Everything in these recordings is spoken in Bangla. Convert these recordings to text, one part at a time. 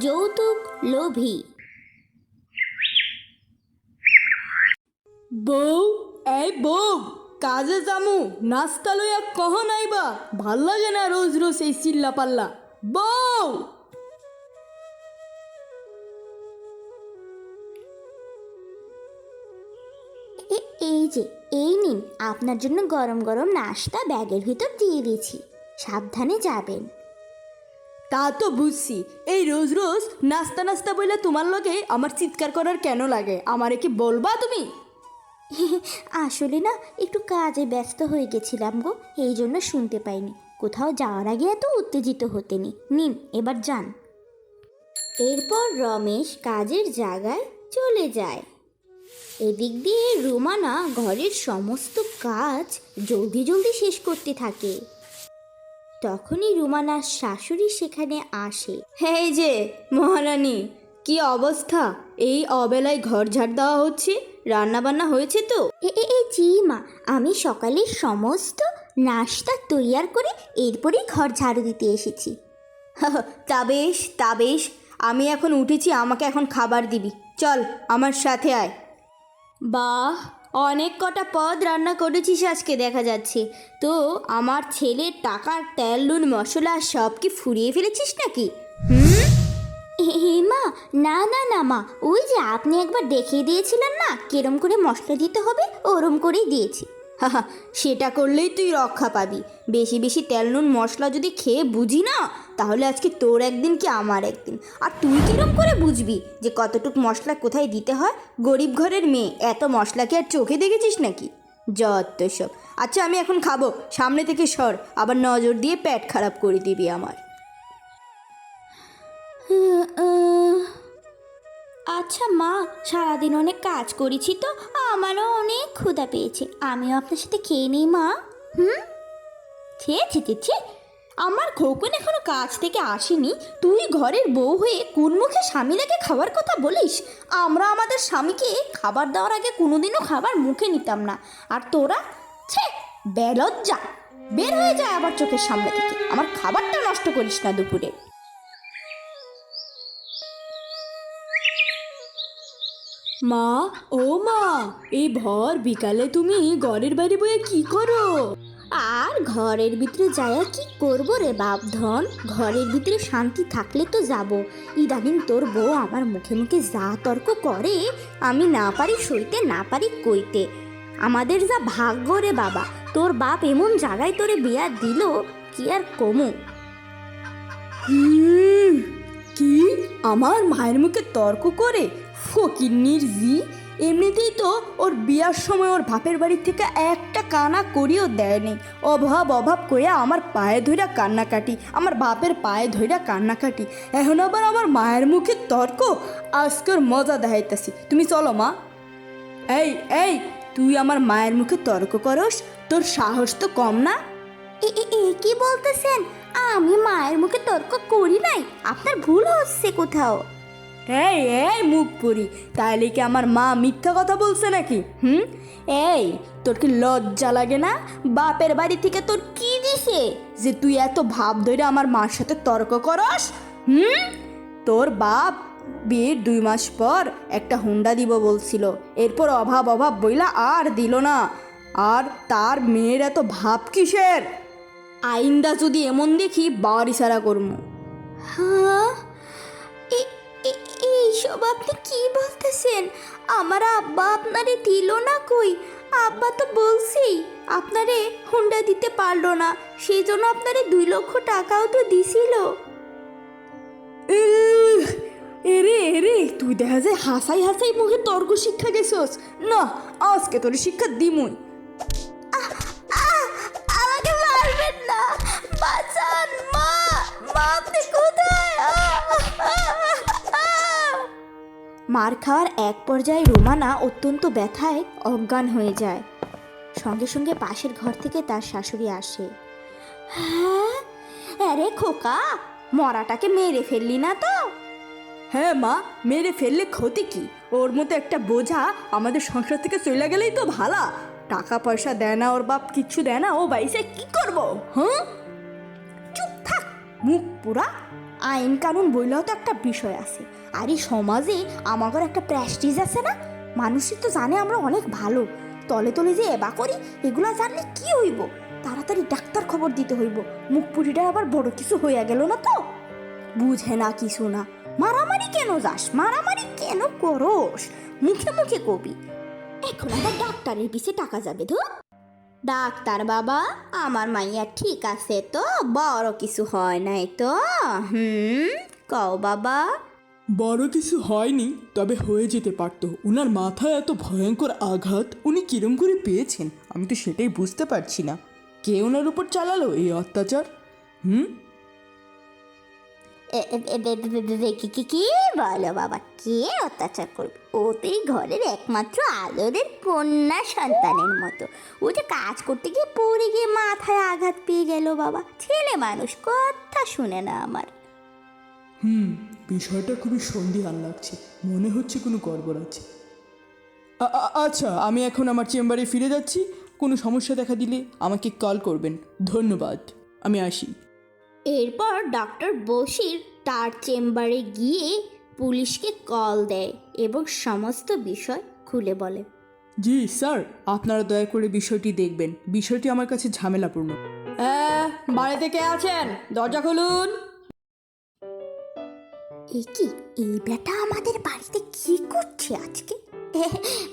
যৌতুক লোভী। বউ এই বউ কাজে যামু নাস্তা লইয়া কখন আইবা ভালো লাগে না রোজ রোজ এই চিল্লা পাল্লা বউ! এ- এই যে এই নিন আপনার জন্য গরম গরম নাস্তা ব্যাগের ভিতর দিয়ে দিয়েছি। সাবধানে যাবেন। তা তো বুঝছি। এই রোজ রোজ নাস্তা নাস্তা বইলে তোমার লগে আমার চিৎকার করার কেন লাগে? আমারে কি বলবা তুমি? আসলে না, একটু কাজে ব্যস্ত হয়ে গেছিলাম গো, এই জন্য শুনতে পাইনি। কোথাও যাওয়ার আগে এত উত্তেজিত হতেনি নিন, এবার যান। এরপর রমেশ কাজের জায়গায় চলে যায়। এদিক দিয়ে রুমানা ঘরের সমস্ত কাজ জলদি জলদি শেষ করতে থাকে। তখনই রুমানার শাশুড়ি সেখানে আসে। এই যে, মহারানী, কি অবস্থা? এই অবেলায় ঘর ঝাড় দেওয়া হচ্ছে? রান্না বান্না হয়েছে তো? এ এ জি মা, আমি সকালে সমস্ত নাস্তা তৈয়ার করে এরপরেই ঘর ঝাড়ু দিতে এসেছি। তা বেশ তা বেশ। আমি এখন উঠেছি, আমাকে এখন খাবার দিবি। চল, আমার সাথে আয়। বাহ অনেক কটা পদ রান্না করেছিস আজকে, দেখা যাচ্ছে। তো আমার ছেলে টাকার তেল, নুন, মশলা সব কি ফুরিয়ে ফেলেছিস নাকি? হুম? মা, না না না মা, ওই যে আপনি একবার দেখিয়ে দিয়েছিলেন না, কেরম করে মশলা দিতে হবে, ওরম করেই দিয়েছি। সেটা করলেই তুই রক্ষা পাবি। বেশি বেশি তেল, নুন, মশলা যদি খেয়ে বুঝি না, তাহলে আজকে তোর একদিন কি আমার একদিন? আর তুই কিরম করে বুঝবি যে কতটুক মশলা কোথায় দিতে হয়? গরিব ঘরের মেয়ে, এত মশলা কি আর চোখে দেখেছিস নাকি? যত সব। আচ্ছা আমি এখন খাব। সামনে থেকে সর। আবার নজর দিয়ে পেট খারাপ করে দিবি আমার। আচ্ছা মা, সারাদিন অনেক কাজ করেছি তো, আমারও অনেক ক্ষুধা পেয়েছে। আমিও আপনার সাথে খেয়ে নিই, মা। হুম? ছে ছে ছে আমার খোকন এখনও কাজ থেকে আসেনি। তুই ঘরের বউ হয়ে কোন মুখে স্বামীরাকে খাবার কথা বলিস? আমরা আমাদের স্বামীকে খাবার দেওয়ার আগে কোনোদিনও খাবার মুখে নিতাম না। আর তোরা, ছে, বেলজ্জা। বের হয়ে যায় আবার চোখের সামনে থেকে। আমার খাবারটা নষ্ট করিস না দুপুরে। মা, ও মা এই ভর বিকালে তুমি ঘরের বাইরে বয়ে কি করো? আর ঘরের ভিতরে যায় কি করব রে বাপ ধন ঘরের ভিতরে শান্তি থাকলে তো যাব। ইদানিং তোর বউ আমার মুখে মুখে যা তর্ক করে, আমি না পারি সইতে, না পারি কইতে। আমাদের যা ভাগ্য রে বাবা, তোর বাপ এমন জায়গায় তোরে বিয়া দিল, কি আর কমু? কি? আমার মায়ের মুখে তর্ক করে? ফকিন্নির জি এমনিতেই তো ওর বিয়ার সময় ওর বাপের বাড়ি থেকে একটা কানা করিও দেয়নি। অভাব অভাব কইয়া আমার পায়ে ধইরা কান্নাকাটি, আমার বাপের পায়ে ধইরা কান্নাকাটি। এখন আবার আমার মায়ের মুখে তর্ক আজকের মজা দেখাইতেছি। তুমি চলো মা। এই এই, তুই আমার মায়ের মুখে তর্ক করস, তোর সাহস তো কম না? কি বলতেছেন? আমি মায়ের মুখে তর্ক করি নাই। আপনার ভুল হচ্ছে কোথাও। এই এই মুখ পুরি, তাইলে কি আমার মা মিথ্যা কথা বলছে নাকি? হুম? এই, তোর কি লজ্জা লাগে না? বাপের বাড়ি থেকে তোর কি দিছে? যে তুই এত ভাব ধরে আমার মার সাথে তর্ক করস? হুম? তোর বাপ বিয়ের দুই মাস পর একটা হুন্ডা দিব বলছিল। এরপর অভাব অভাব বইলা আর দিল না। আর তার মেয়ের এত ভাব কিসের? আইন্দা যদি এমন দেখি, বাড়ি সারা করব হ্যাঁ? এইসব আপনি কি বলতেছেন? আমার আব্বা আপনারে দিল না কই? আব্বা তো বলছেই, আপনারে হুন্ডা দিতে পারল না সেই জন্য আপনারে দুই লক্ষ টাকাও তো দিছিল। এরে এরে, তুই দেখা যায় হাসাই হাসাই মুখে তর্ক শিক্ষা গেছস। না, আজকে তোর শিক্ষা দিমুই। মার খাওয়ার এক পর্যায়ে রোমানা অত্যন্ত ব্যথায় অজ্ঞান হয়ে যায়। সঙ্গে সঙ্গে পাশের ঘর থেকে তার শাশুড়ি আসে। হ্যাঁ? আরে খোকা মরাটাকে মেরে ফেললি না তো? হ্যাঁ মা মেরে ফেললে ক্ষতি কি? ওর মতো একটা বোঝা আমাদের সংসার থেকে চলে গেলেই তো ভালা। টাকা পয়সা দেয় না ওর বাপ কিচ্ছু দেয় না ও বাইসে কি করব? হ্যাঁ? চুপ থাক মুখ পুরা আইন কানুন বইলেও তো একটা বিষয় আছে। আর এই সমাজে আমাদের একটা প্রেস্টিজ আছে না? মানুষই তো জানে আমরা অনেক ভালো। তলে তলে যে এবা করি, এগুলা জানলে কি হইব? তাড়াতাড়ি ডাক্তার খবর দিতে হইব। মুখ পুরিটা আবার বড় কিছু হইয়া গেল না তো? বুঝে না কিছু না। মারামারি কেন যাস? মারামারি কেন করস? মুখে মুখে কবি। এখন আবার ডাক্তারের পিছে টাকা যাবে ধর। ডাক্তার বাবা, আমার মাইয়া ঠিক আছে তো? বড় কিছু হয় নাই তো? হুম, কও বাবা। বড় কিছু হয়নি, তবে হয়ে যেতে পারতো। ওনার মাথায় এত ভয়ঙ্কর আঘাত, উনি কিরম করে পেয়েছেন? আমি তো সেটাই বুঝতে পারছি না। কে ওনার উপর চালালো এই অত্যাচার? হুম? কি বলো বাবা, কে অত্যাচার করবে? ও তো এই ঘরের একমাত্র আদরের কন্যা সন্তানের মতো। ও যে কাজ করতে গিয়ে পড়ে গিয়ে মাথায় আঘাত পেয়ে গেল বাবা। ছেলে মানুষ, কথা শুনে না আমার। হুম, বিষয়টা খুবই সন্দিহান লাগছে। মনে হচ্ছে কোনো গড়বড় আছে। আচ্ছা আমি এখন আমার চেম্বারে ফিরে যাচ্ছি। কোনো সমস্যা দেখা দিলে আমাকে কল করবেন। ধন্যবাদ। আমি আসি। এরপর ডক্টর বশির তার চেম্বারে গিয়ে পুলিশকে কল দেয় এবং সমস্ত বিষয় খুলে বলে। জি স্যার আপনারা দয়া করে বিষয়টি দেখবেন। বিষয়টি আমার কাছে ঝামেলাপূর্ণ। হ্যাঁ বাড়িতে কে আছেন? দরজা খুলুন। এ কি এই বেটা আমাদের বাড়িতে কি করছে আজকে?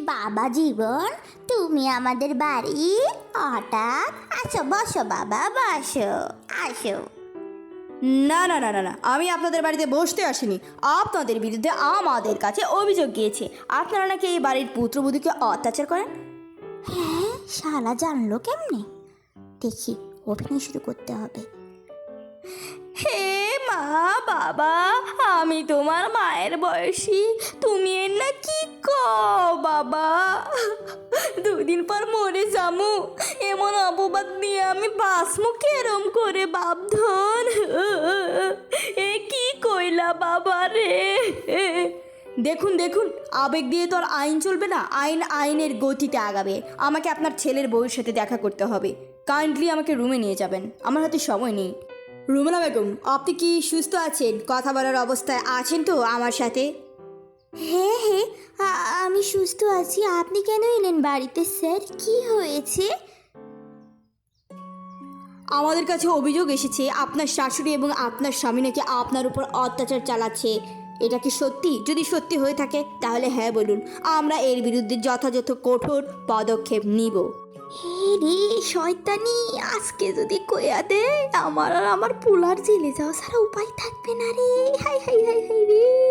বাবা জীবন তুমি আমাদের বাড়ি? হঠাৎ আসো বসো বাবা বসো আসো। না না না না না আমি আপনাদের বাড়িতে বসতে আসিনি। আপনাদের বিরুদ্ধে আমাদের কাছে অভিযোগ গিয়েছে। আপনারা নাকি এই বাড়ির পুত্রবধূকে অত্যাচার করেন? হ্যাঁ শালা জানলো কেমনে? দেখি অভিনয় শুরু করতে হবে। হে মা বাবা আমি তোমার মায়ের বয়সী। তুমি এর না কি কও বাবা? দুদিন পর মরে যামু। এমন অপবাদ নিয়ে আমি বাসমু কেরম করে কি কইলা বাবা রে। দেখুন দেখুন, আবেগ দিয়ে তো আর আইন চলবে না, আইন আইনের গতিতে আগাবে। আমাকে আপনার ছেলের বউয়ের সাথে দেখা করতে হবে। কাইন্ডলি আমাকে রুমে নিয়ে যাবেন, আমার হাতে সময় নেই। রুমেলা বেগম, আপনি কি সুস্থ আছেন? কথা বলার অবস্থায় আছেন তো আমার সাথে? হ্যাঁ হ্যাঁ আমি সুস্থ আছি। আপনি কেন এলেন বাড়িতে, স্যার? কি হয়েছে? আমাদের কাছে অভিযোগ এসেছে, আপনার শাশুড়ি এবং আপনার স্বামী নাকি আপনার উপর অত্যাচার চালাচ্ছে। এটা কি সত্যি? যদি সত্যি হয়ে থাকে, তাহলে হ্যাঁ বলুন। আমরা এর বিরুদ্ধে যথাযথ কঠোর পদক্ষেপ নিব। রে, শয়তানি, আজকে যদি দে, আমার আর আমার পোলার জেলে যাওয়া ছাড়া উপায় থাকবে না রে। হাই হাই হাই হাই রে।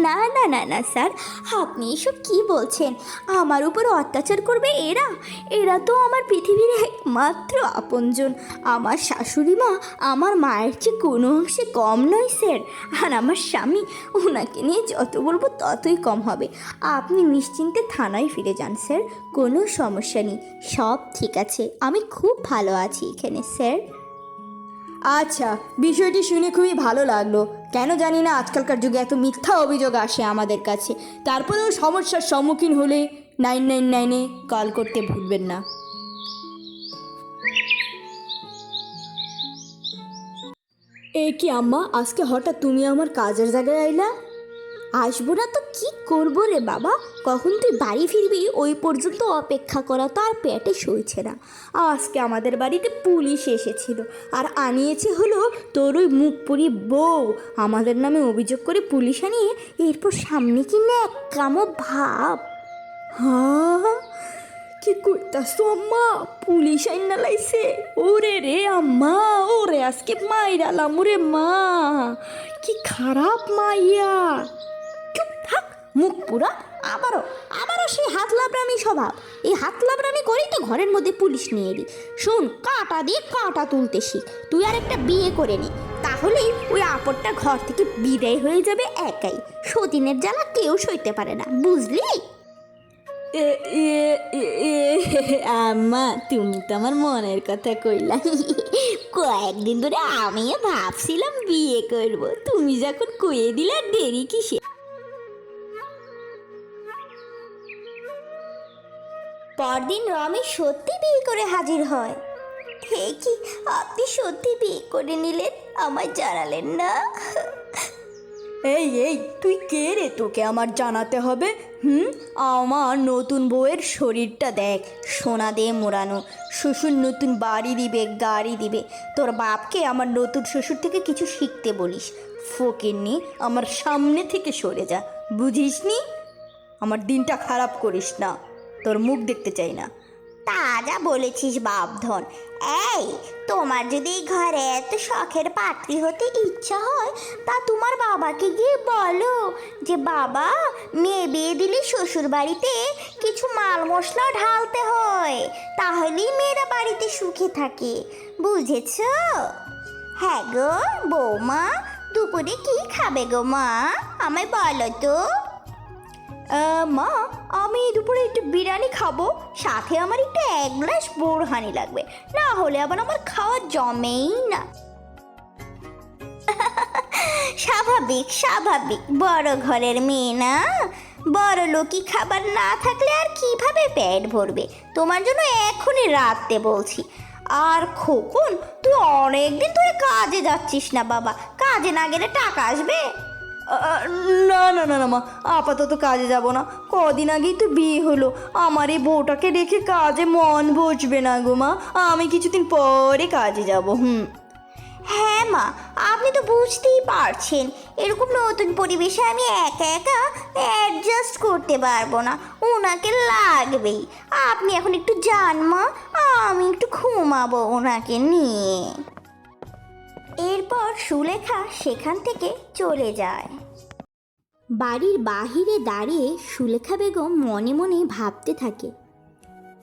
না না না না, স্যার। আপনি এসব কি বলছেন? আমার উপর অত্যাচার করবে এরা? এরা তো আমার পৃথিবীর একমাত্র আপনজন। আমার শাশুড়ি মা আমার মায়ের চেয়ে কোনো অংশে কম নয়, স্যার। আর আমার স্বামী ওনাকে নিয়ে যত বলব ততই কম হবে। আপনি নিশ্চিন্তে থানায় ফিরে যান, স্যার। কোনো সমস্যা নেই। সব ঠিক আছে। আমি খুব ভালো আছি এখানে, স্যার। আচ্ছা বিষয়টি শুনে খুবই ভালো লাগল। কেন জানি না আজকালকার যুগে এত মিথ্যা অভিযোগ আসে আমাদের কাছে। তারপরেও সমস্যার সম্মুখীন হলে নাইন নাইন নাইনে কল করতে ভুলবেন না। এ কি আম্মা, আজকে হঠাৎ তুমি আমার কাজের জায়গায় আইলা? আসব না তো কি করব রে বাবা? কখন তুই বাড়ি ফিরবি? ওই পর্যন্ত অপেক্ষা করা তো আর পেটে সইছে না। আজকে আমাদের বাড়িতে পুলিশ এসেছিল আর আনিয়েছে হলো তোর ওই মুখপুরি বউ। আমাদের নামে অভিযোগ করে পুলিশ আনিয়ে এরপর সামনে কিনে এক কামো ভাব। হ্যাঁ কি করতাস আম্মা? পুলিশ আইনা লাইছে। ওরে রে আম্মা, ওরে আজকে মাইরালাম ওরে মা। কি খারাপ মাইয়া। মুখ পুরা আবারও আবারও সেই হাত লাবরামি স্বভাব। এই হাত লাবরামি করেই তো ঘরের মধ্যে পুলিশ নিয়ে এলি। শোন, কাঁটা দিয়ে কাঁটা তুলতে শিখ। তুই আর একটা বিয়ে করে নি। তাহলেই ওই আপরটা ঘর থেকে বিদায় হয়ে যাবে একাই। সতীনের জ্বালা কেউ সইতে পারে না, বুঝলি? আম্মা, তুমি তো আমার মনের কথা কইলা। কয়েকদিন ধরে আমিও ভাবছিলাম বিয়ে করব। তুমি যখন কয়ে দিলে দেরি কিসে? পরদিন রমেশ সত্যি বিয়ে করে হাজির হয়। হে কি, আপনি সত্যি বিয়ে করে নিলেন? আমায় জানালেন না। এই এই, তুই কে রে তোকে আমার জানাতে হবে? হুম? আমার নতুন বউয়ের শরীরটা দেখ। সোনা দিয়ে মোড়ানো। শ্বশুর নতুন বাড়ি দিবে, গাড়ি দিবে। তোর বাপকে আমার নতুন শ্বশুর থেকে কিছু শিখতে বলিস। ফকিরনি আমার সামনে থেকে সরে যা। বুঝিসনি? আমার দিনটা খারাপ করিস না। তোর মুখ দেখতে চাই না। তা যা বলেছিস বাপধন। এই তোমার যদি ঘরে এত শখের পাত্রী হতে ইচ্ছা হয় তা তোমার বাবাকে গিয়ে বলো যে বাবা মেয়ে বিয়ে দিলে শ্বশুর বাড়িতে কিছু মাল মশলা ঢালতে হয় তাহলেই মেয়েরা বাড়িতে সুখে থাকে। বুঝেছ? হ্যাঁ গো বৌমা দুপুরে কি খাবে গো মা? আমায় বলো তো। মা আমি দুপুরে একটু বিরিয়ানি খাব, সাথে আমার একটু এক গ্লাস বোরহানি লাগবে। না হলে আবার আমার খাওয়া জমেই না। স্বাভাবিক স্বাভাবিক, বড় ঘরের মেয়ে না? বড় লোকই খাবার না থাকলে আর কীভাবে পেট ভরবে? তোমার জন্য এখনই রাতে বলছি। আর খোকন, তুই অনেকদিন ধরে কাজে যাচ্ছিস না বাবা। কাজে না গেলে টাকা আসবে? না না না না, মা, আপাতত কাজে যাব না। কদিন আগেই তো বিয়ে হলো। আমার এই বউটাকে রেখে কাজে মন বসবে না গো, মা। আমি কিছুদিন পরে কাজে যাব, হুম। হ্যাঁ মা, আপনি তো বুঝতেই পারছেন। এরকম নতুন পরিবেশে আমি একা একা অ্যাডজাস্ট করতে পারব না। ওনাকে লাগবেই। আপনি এখন একটু যান, মা। আমি একটু ঘুমাবো ওনাকে নিয়ে। এরপর সুলেখা সেখান থেকে চলে যায়। বাড়ির বাহিরে দাঁড়িয়ে সুলেখা বেগম মনে মনে ভাবতে থাকে,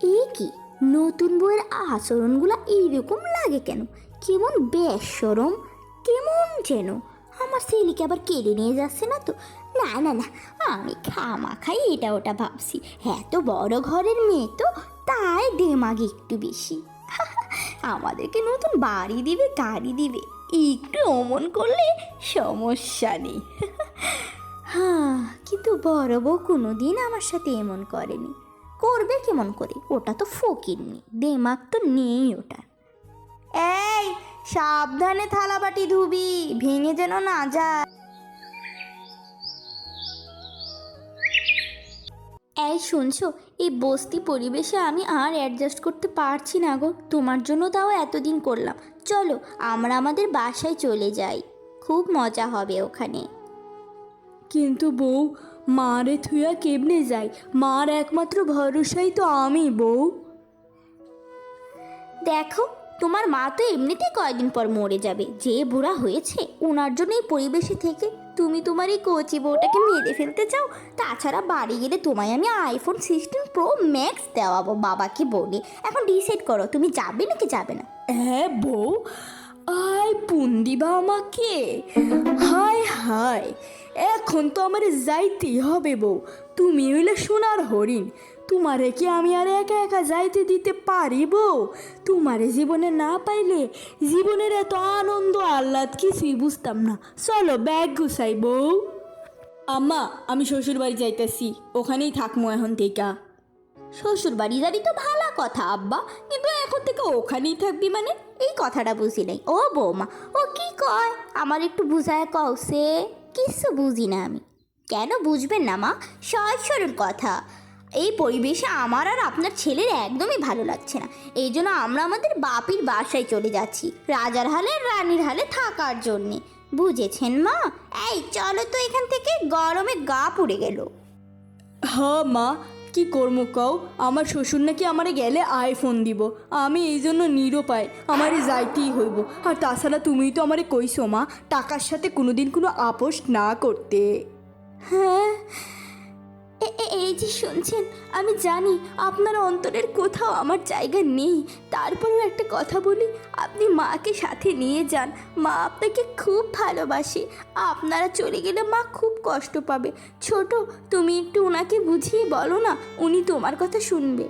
এ কি? নতুন বইয়ের আচরণগুলো এইরকম লাগে কেন? কেমন বেসরম কেমন যেন? আমার ছেলেকে আবার কেড়ে নিয়ে যাচ্ছে না তো? না না না, আমি খামা খাই এটা ওটা ভাবছি। এত বড় ঘরের মেয়ে তো, তাই দেমাগ একটু বেশি। আমাদেরকে নতুন বাড়ি দিবে, গাড়ি দিবে। একটু অমন করলে সমস্যা নেই। হ্যাঁ কিন্তু বড় বউ কোনো দিন আমার সাথে এমন করেনি। করবে কেমন করে? ওটা তো ফকির ফকিরনি দেমাগ তো নেই ওটা এই সাবধানে থালা বাটি ধুবি ভেঙে যেন না যায়। এই শুনছো এই বস্তি পরিবেশে আমি আর অ্যাডজাস্ট করতে পারছি না গো। তোমার জন্য তাও এতদিন করলাম। চলো আমরা আমাদের বাসায় চলে যাই। খুব মজা হবে ওখানে। কিন্তু বউ মারে থুয়া কেমনে যাই মার একমাত্র ভরসাই তো আমি বউ। দেখো তোমার মা তো এমনিতেই কয়দিন পর মরে যাবে। যে বুড়া হয়েছে ওনার জন্য এই পরিবেশে থেকে তুমি তোমার এই কচি বউটাকে মেরে ফেলতে চাও? তাছাড়া বাড়ি গেলে তোমায় আমি আইফোন সিক্সটিন প্রো ম্যাক্স দেওয়াবো বাবাকে বলে। এখন ডিসাইড করো, তুমি যাবে নাকি যাবে না? হ্যাঁ বউ, আয় পুন দিবা আমাকে। হায় হায়, এখন তো আমার যাইতেই হবে বউ। তুমি হইলে সোনার হরিণ। তোমারে কি আমি আর একা একা যাইতে দিতে পারিব? তোমারে জীবনে না পাইলে জীবনের এত আনন্দ আহ্লাদ কিছুই বুঝতাম না। চলো ব্যাগ গুছাই বউ। আম্মা আমি শ্বশুর বাড়ি যাইতেছি। ওখানেই থাকব এখন থেকে শ্বশুর বাড়ি যাবি তো ভালো কথা আব্বা। কিন্তু এখন থেকে ওখানেই থাকবি মানে এই কথাটা বুঝি নাই। ও বৌমা ও কি কয়? আমার একটু বুঝায় কও সে। কিছু বুঝি না আমি। কেন বুঝবেন না মা? সহজ সরল কথা। এই পরিবেশে আমার আর আপনার ছেলের একদমই ভালো লাগছে না। এই জন্য আমরা আমাদের বাপির বাসায় চলে যাচ্ছি রাজার হালে রানীর হালে থাকার জন্যে। বুঝেছেন মা? এই চলো তো এখান থেকে গরমে গা পুড়ে গেল। হ্যাঁ মা কি করব কও? আমার শ্বশুর নাকি আমারে গেলে আইফোন দিব। আমি এই জন্য নিরুপায় আমারে যাইতেই হইব। আর তাছাড়া তুমি তো আমারে কইছো মা টাকার সাথে কোনোদিন কোনো আপোষ না করতে। হ্যাঁ এই যে শুনছেন, আমি জানি আপনার অন্তরের কোথাও আমার জায়গা নেই। তারপরেও একটা কথা বলি, আপনি মাকে সাথে নিয়ে যান। মা আপনাকে খুব ভালোবাসে। আপনারা চলে গেলে মা খুব কষ্ট পাবে। ছোট, তুমি একটু ওনাকে বুঝিয়ে বলো না, উনি তোমার কথা শুনবে।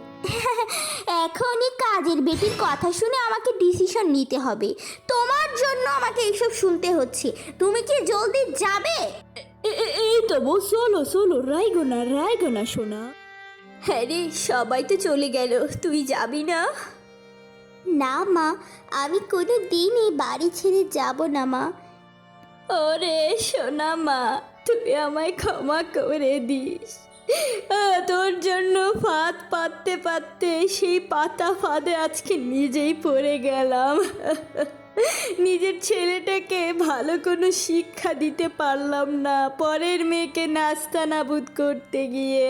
এখনই কাজের বেটির কথা শুনে আমাকে ডিসিশন নিতে হবে। তোমার জন্য আমাকে এইসব শুনতে হচ্ছে। তুমি কি জলদি যাবে? এই তো বউ চলো চলো রাইগো না রাইগো না শোনা হ্যাঁ রে সবাই তো চলে গেল তুই যাবি না? না মা আমি কোনো দিন এই বাড়ি ছেড়ে যাব না মা। ওরে সোনা মা তুই আমায় ক্ষমা করে দিস। তোর জন্য ফাঁদ পাততে পাততে সেই পাতা ফাঁদে আজকে নিজেই পড়ে গেলাম। নিজের ছেলেটাকে ভালো কোনো শিক্ষা দিতে পারলাম না। পরের মেয়েকে নাস্তা নাবুদ করতে গিয়ে।